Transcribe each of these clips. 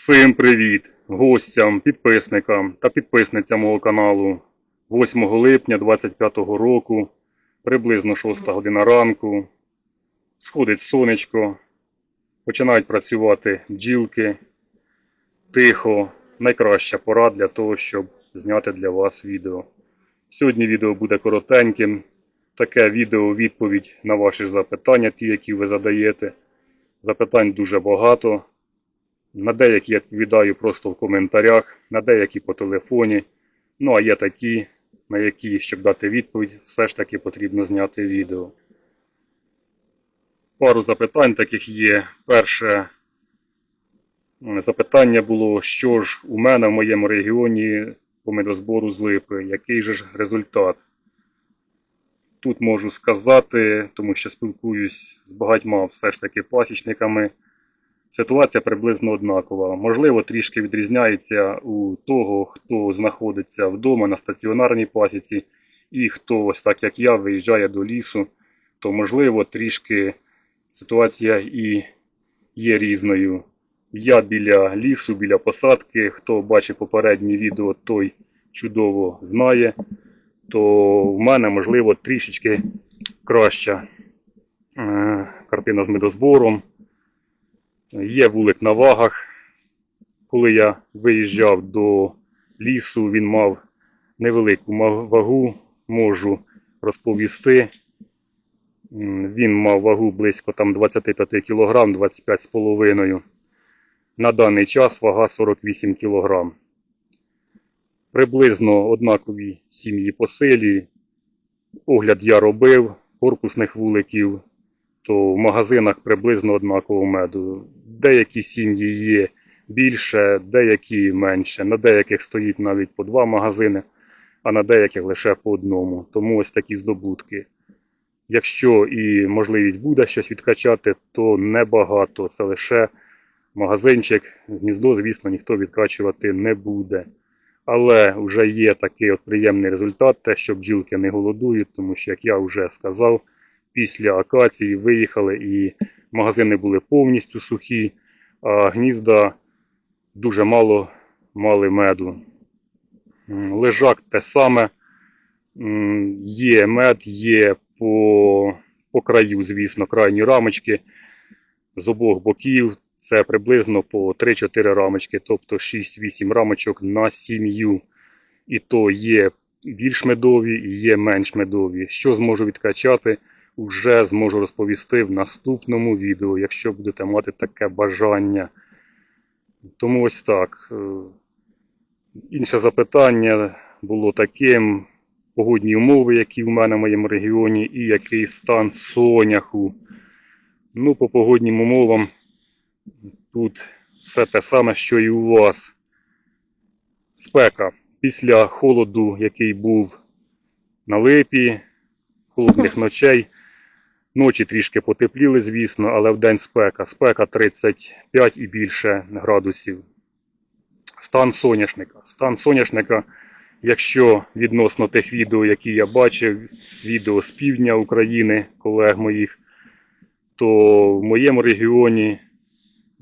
Всім привіт гостям, підписникам та підписницям мого каналу 8 липня 2025 року, приблизно 6 година ранку. Сходить сонечко, починають працювати бджілки. Тихо, найкраща пора для того, щоб зняти для вас відео. Сьогодні відео буде коротеньким. Таке відео відповідь на ваші запитання, ті, які ви задаєте. Запитань дуже багато. На деякі я відповідаю просто в коментарях, на деякі по телефоні. Ну а є такі, на які, щоб дати відповідь, все ж таки потрібно зняти відео. Пару запитань таких є. Перше запитання було, що ж у мене в моєму регіоні по медозбору з липи, який же ж результат. Тут можу сказати, тому що спілкуюсь з багатьма все ж таки пасічниками. Ситуація приблизно однакова. Можливо, трішки відрізняється у того, хто знаходиться вдома на стаціонарній пасіці, і хто, ось так як я, виїжджає до лісу, то можливо трішки ситуація і є різною. Я біля лісу, біля посадки. Хто бачив попереднє відео, той чудово знає. То в мене можливо трішечки краща е, картина з медозбором. Є вулик на вагах. Коли я виїжджав до лісу, він мав невелику вагу, можу розповісти. Він мав вагу близько там 25 кг, 25,5 На даний час вага 48 кг. Приблизно однакові сім'ї по селі. Огляд я робив корпусних вуликів то в магазинах приблизно однаково меду. Деякі сім'ї є більше, деякі менше. На деяких стоїть навіть по два магазини, а на деяких лише по одному. Тому ось такі здобутки. Якщо і можливість буде щось відкачати, то небагато. Це лише магазинчик. Гніздо, звісно, ніхто відкачувати не буде. Але вже є такий от приємний результат, те, що бджілки не голодують, тому що, як я вже сказав, після акації виїхали і магазини були повністю сухі, а гнізда дуже мало мали меду. Лежак те саме. Є мед, є по, по краю, звісно, крайні рамочки з обох боків. Це приблизно по 3-4 рамочки, тобто 6-8 рамочок на сім'ю. І то є більш медові і є менш медові. Що зможу відкачати? Вже зможу розповісти в наступному відео, якщо будете мати таке бажання. Тому ось так. Е, Інше запитання було таким: погодні умови, які в мене в моєму регіоні, і який стан соняху. Ну, по погоднім умовам тут все те саме, що і у вас. Спека. Після холоду, який був на липі, холодних ночей. Ночі трішки потепліли, звісно, але вдень спека. Спека 35 і більше градусів. Стан соняшника. Стан соняшника, якщо відносно тих відео, які я бачив, відео з півдня України, колег моїх, то в моєму регіоні,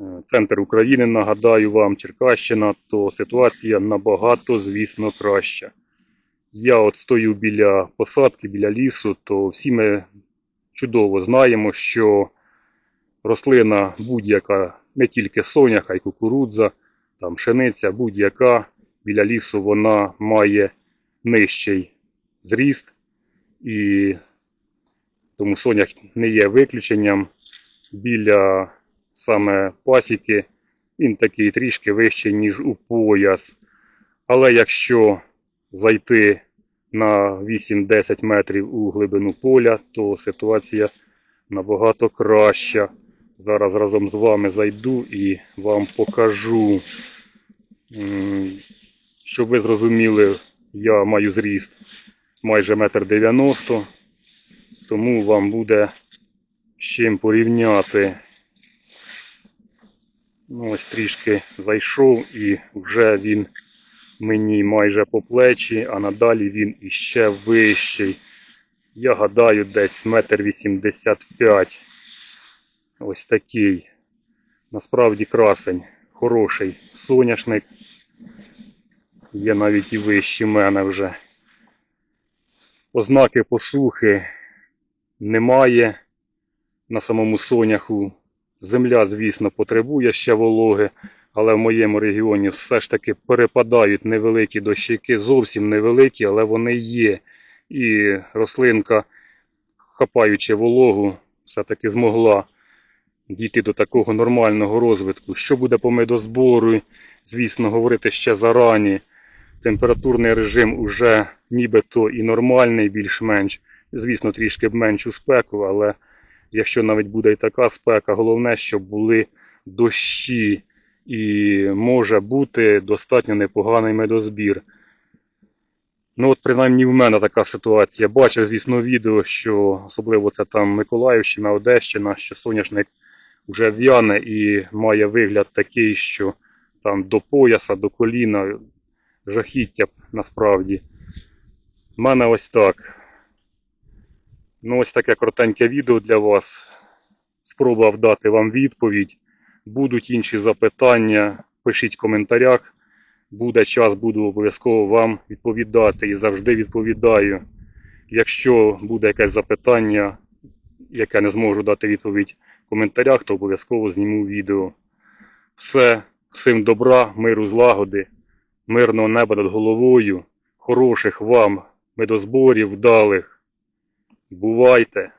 е, центр України, нагадаю вам, Черкащина, то ситуація набагато, звісно, краща. Я от стою біля посадки, біля лісу, то всі ми чудово знаємо, що рослина будь-яка, не тільки соняк, а й кукурудза, там пшениця, будь-яка біля лісу вона має нижчий зріст, і тому соняк не є виключенням. Біля саме пасіки він такий трішки вищий, ніж у пояс. Але якщо зайти на 8-10 метрів у глибину поля, то ситуація набагато краща. Зараз разом з вами зайду і вам покажу. Щоб ви зрозуміли, я маю зріст майже 1,90 м, тому вам буде з чим порівняти. Ну, ось трішки зайшов і вже він мені майже по плечі, а надалі він іще вищий. Я гадаю, десь метр вісімдесят п'ять. Ось такий. Насправді красень. хороший соняшник. Є навіть і вищі мене вже. Ознаки посухи немає на самому соняху. Земля, звісно, потребує ще вологи, але в моєму регіоні все ж таки перепадають невеликі дощики, зовсім невеликі, але вони є. І рослинка, хапаючи вологу, все-таки змогла дійти до такого нормального розвитку. Що буде по медозбору, звісно, говорити ще зарані. Температурний режим уже нібито і нормальний, більш-менш. Звісно, трішки меншу спеку, але якщо навіть буде і така спека, головне, щоб були дощі і може бути достатньо непоганий медозбір. Ну, от принаймні в мене така ситуація. Бачив, звісно, відео, що особливо це там Миколаївщина, Одещина, що соняшник вже в'яне і має вигляд такий, що там до пояса, до коліна жахіття насправді. У мене ось так. Ну, ось таке коротеньке відео для вас. Спробував дати вам відповідь. Будуть інші запитання, пишіть в коментарях. Буде час, буду обов'язково вам відповідати і завжди відповідаю. Якщо буде якесь запитання, яке не зможу дати відповідь в коментарях, то обов'язково зніму відео. Все, всім добра, миру, злагоди, мирного неба над головою, хороших вам медозборів вдалих. Бувайте!